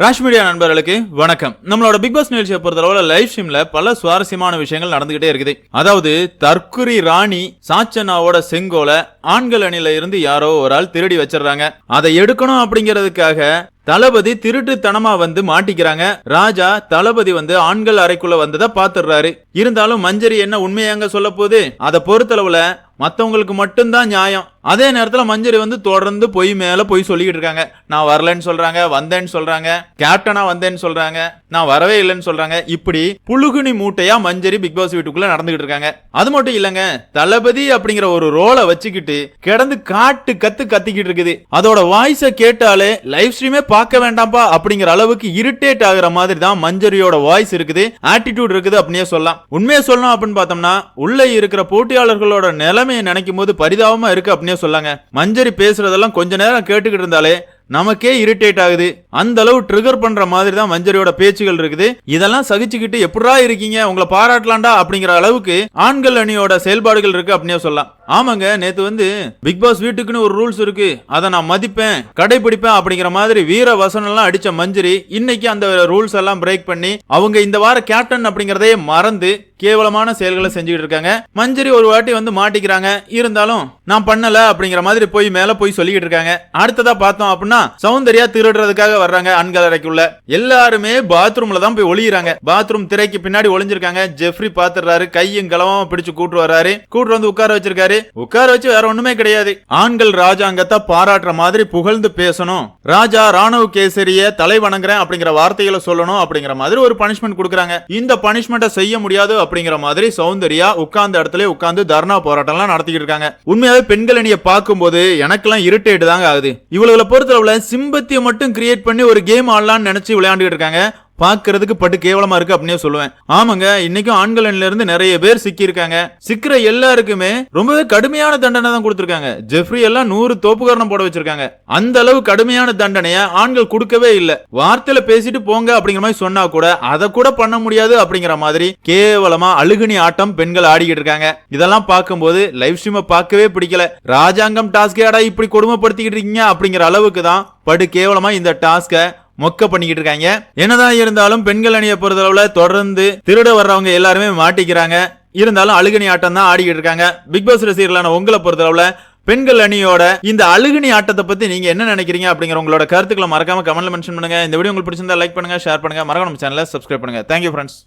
Rash media நண்பர்களுக்கு வணக்கம். நம்மளோட பிக் பாஸ் நிகழ்ச்சியை பொறுத்தளவுல லைவ் ஸ்ட்ரீம்ல பல சுவாரஸ்யமான விஷயங்கள் நடந்துகிட்டே இருக்குது. அதாவது தற்குறி ராணி சாச்சனாவோட செங்கோல ஆண்கள் அணில இருந்து யாரோ ஒரு ஆள் திருடி வச்சிடுறாங்க. அதை எடுக்கணும் அப்படிங்கிறதுக்காக தளபதி திருட்டுத்தனமா வந்து மாட்டிக்கிறாங்க. ராஜா தளபதி வந்து ஆண்கள் அறைக்குள்ள வந்ததை பாத்துடுறாரு இருந்தாலும் மஞ்சரி என்ன உண்மையாங்க சொல்ல போது அதை பொறுத்தளவுல மத்தவங்களுக்கு மட்டும்தான் நியாயம். அதே நேரத்துல மஞ்சரி வந்து தொடர்ந்து பொய் மேல பொய் சொல்லிக்கிட்டு இருக்காங்க. நான் வரலன்னு சொல்றாங்க வந்தேன்னு சொல்றாங்க கேப்டனா வந்தேன்னு சொல்றாங்க நான் வரவே இல்லைன்னு சொல்றாங்க. இப்படி புழுகுனி மூட்டையா மஞ்சரி பிக் பாஸ் வீட்டுக்குள்ள நடந்துகிட்டு இருக்காங்க. அது மட்டும் இல்லங்க தளபதி அப்படிங்கிற ஒரு ரோலை வச்சுக்கிட்டு கிடந்து காட்டு கத்து கத்திக்கிட்டு இருக்குது. அதோட வாய்ஸை கேட்டாலே லைவ் ஸ்ட்ரீமே பார்க்க வேண்டாம்ப்பா அப்படிங்கிற அளவுக்கு இரிட்டேட் ஆகுற மாதிரி தான் மஞ்சரியோட வாய்ஸ் இருக்குது ஆட்டிடியூட் இருக்குது அப்படியே சொல்லலாம். உண்மையை சொல்லணும் அப்படின்னு பார்த்தோம்னா உள்ள இருக்கிற போட்டியாளர்களோட நிலைமையை நினைக்கும் போது பரிதாபமா இருக்கு அப்படின்னே சொல்லாங்க. மஞ்சரி பேசுறதெல்லாம் கொஞ்ச நேரம் கேட்டுக்கிட்டு இருந்தாலே நமக்கே இரிட்டேட் ஆகுது. அந்த அளவு ட்ரிகர் பண்ற மாதிரி தான் மஞ்சரியோட பேச்சுகள் இருக்குது. இதெல்லாம் சகிச்சுக்கிட்டு எப்படா இருக்கீங்க? உங்களை பாராட்டலாண்டா அப்படிங்கிற அளவுக்கு ஆண்கள் அணியோட செயல்பாடுகள் இருக்கு அப்படின்னே சொல்லலாம். ஆமாங்க நேத்து வந்து பிக் பாஸ் வீட்டுக்குன்னு ஒரு ரூல்ஸ் இருக்கு. அதை நான் மதிப்பேன் கடைபிடிப்பேன் அப்படிங்கிற மாதிரி வீர வசனம் எல்லாம் அடிச்ச மஞ்சரி இன்னைக்கு அந்த ரூல்ஸ் எல்லாம் பிரேக் பண்ணி அவங்க இந்த வார கேப்டன் அப்படிங்கறதே மறந்து கேவலமான செயல்களை செஞ்சுக்கிட்டு இருக்காங்க. மஞ்சரி ஒரு வாட்டி வந்து மாட்டிக்கிறாங்க. இருந்தாலும் நான் பண்ணல அப்படிங்கிற மாதிரி போய் மேல போய் சொல்லிக்கிட்டு இருக்காங்க. அடுத்ததா பார்த்தோம் அப்படின்னா சௌந்தர்யா திருடுறதுக்காக வர்றாங்க ஆண்கள் அறைக்குள்ள எல்லாருமே பாத்ரூம்ல தான் போய் ஒளியிறாங்க. பாத்ரூம் திரைக்கு பின்னாடி ஒளிஞ்சிருக்காங்க. ஜெஃப்ரி பாத்துறாரு கையும் களவமா பிடிச்சு கூட்டு வர்றாரு. கூட்டு வந்து உட்கார வச்சிருக்காரு. உட்கார வச்சு வேற ஒண்ணுமே கிடையாது. ஆண்கள் ராஜாங்கத்தை பாராட்டுற மாதிரி புகழ்ந்து பேசணும். ராஜா ராணுவ கேசரிய தலை வணங்குறேன் அப்படிங்கிற வார்த்தைகளை சொல்லணும் அப்படிங்கிற மாதிரி ஒரு பனிஷ்மெண்ட் கொடுக்குறாங்க. இந்த பனிஷ்மெண்ட்டை செய்ய முடியாது அப்படிங்கிற மாதிரி சௌந்தர்யா உட்கார்ந்த இடத்துல உட்கார்ந்து தர்ணா போராட்டம்லாம் நடத்திக்கிட்டு இருக்காங்க. உண்மையாவே பெண்கள் அணியை பார்க்கும்போது எனக்கெல்லாம் இரிட்டேட் தாங்க ஆகுது. இவளை பொறுத்தளவுல சிம்பத்தியை மட்டும் கிரியேட் பண்ணி ஒரு கேம் ஆடலாம்னு நினைச்சு விளையாண்டுட்டு இருக்காங்க. பாக்குறதுக்கு பட்டு கேவலமா இருக்கு அப்படின்னே சொல்லுவேன். ஆமாங்க இன்னைக்கும் ஆண்கள் இருந்து நிறைய பேர் சிக்கி இருக்காங்க சிக்கிற எல்லாருக்குமே ரொம்பவே கடுமையான தண்டனை தான் கொடுத்திருக்காங்க. ஜெஃப்ரி எல்லாம் நூறு தோப்புகரணம் போட வச்சிருக்காங்க. அந்த அளவு கடுமையான தண்டனைய ஆண்கள் கொடுக்கவே இல்ல. வார்த்தையில பேசிட்டு போங்க அப்படிங்கிற மாதிரி சொன்னா கூட அதை கூட பண்ண முடியாது அப்படிங்கிற மாதிரி கேவலமா அழுகுனி ஆட்டம் பெண்கள் ஆடிக்கிட்டு இருக்காங்க. இதெல்லாம் பார்க்கும்போது லைவ் ஸ்ட்ரீமை பார்க்கவே பிடிக்கல. ராஜாங்கம் டாஸ்கேடா இப்படி கொடுமைப்படுத்திக்கிட்டு இருக்கீங்க அப்படிங்கிற அளவுக்கு தான் படு கேவலமா இந்த டாஸ்கை மொக்க பண்ணிக்கிட்டு இருக்காங்க. என்னதான் இருந்தாலும் பெண்கள் அணியை பொறுத்தளவுல தொடர்ந்து திருட வர்றவங்க எல்லாருமே மாட்டிக்கிறாங்க. இருந்தாலும் அழுகணி ஆட்டம் தான் ஆடிக்கிட்டு இருக்காங்க. பிக் பாஸ் ரசிகர்களான உங்களை பொறுத்தளவுல பெண்கள் அணியோட இந்த அழுகுனி ஆட்டத்தை பத்தி நீங்க என்ன நினைக்கிறீங்க அப்படிங்கிற உங்களோட கருத்துக்களை மறக்காம கமெண்ட்ல மென்ஷன் பண்ணுங்க. இந்த வீடியோ உங்களுக்கு பிடிச்சிருந்தா லைக் பண்ணுங்க ஷேர் பண்ணுங்க. மறக்காம நம்ம சேனலை சப்ஸ்கிரைப் பண்ணுங்க. Thank you friends